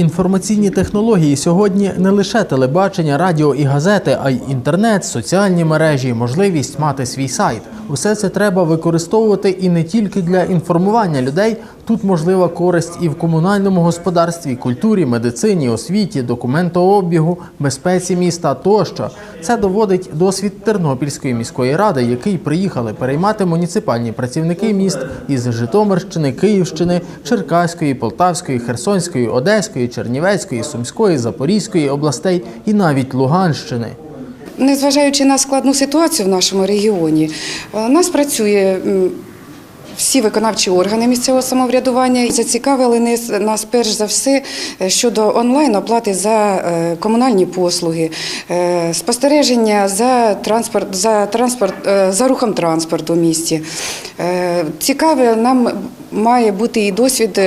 Інформаційні технології сьогодні не лише телебачення, радіо і газети, а й інтернет, соціальні мережі, можливість мати свій сайт. Усе це треба використовувати і не тільки для інформування людей. Тут можлива користь і в комунальному господарстві, культурі, медицині, освіті, документообігу, безпеці міста тощо. Це доводить досвід Тернопільської міської ради, який приїхали переймати муніципальні працівники міст із Житомирщини, Київщини, Черкаської, Полтавської, Херсонської, Одеської, Чернівецької, Сумської, Запорізької областей і навіть Луганщини. Незважаючи на складну ситуацію в нашому регіоні, е, у нас працює всі виконавчі органи місцевого самоврядування зацікавили нас- перш за все е, щодо онлайн оплати за е, комунальні послуги, е, спостереження за транспорт за транспорт за рухом транспорту в місті. Цікаве нам має бути і досвід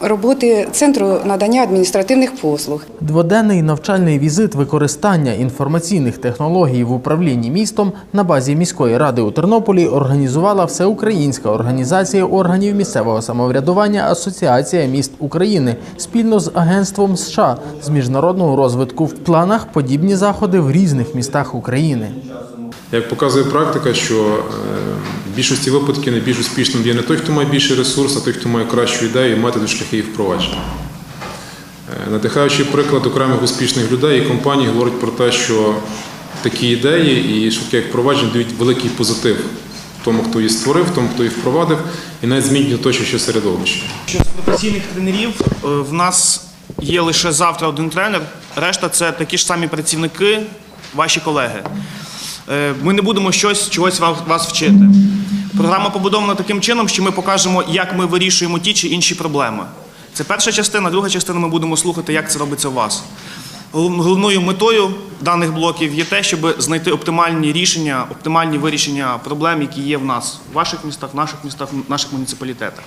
роботи центру надання адміністративних послуг. Дводенний навчальний візит використання інформаційних технологій в управлінні містом на базі міської ради у Тернополі організувала всеукраїнська організація органів місцевого самоврядування Асоціація міст України спільно з агентством США з міжнародного розвитку. В планах подібні заходи в різних містах України. Як показує практика, що е, в більшості випадків найбільш успішним є не той, хто має більший ресурс, а той, хто має кращу ідею, і методи шляхи їх впровадження. Е, Надихаючий приклад окремих успішних людей і компаній говорить про те, що такі ідеї і швидке їх впровадження дають великий позитив тому, хто її створив, тому, хто її впровадив, і навіть змінює оточуюче середовище. Щодо професійних тренерів, е, в нас є лише завтра один тренер, решта це такі ж самі працівники, ваші колеги. Е, Ми не будемо щось чогось вас, вчити. Програма побудована таким чином, що ми покажемо, як ми вирішуємо ті чи інші проблеми. Це перша частина, друга частина ми будемо слухати, як це робиться у вас. Головною метою даних блоків є те, щоб знайти оптимальні рішення, оптимальні вирішення проблем, які є в нас, в ваших містах, в наших містах, в наших муніципалітетах.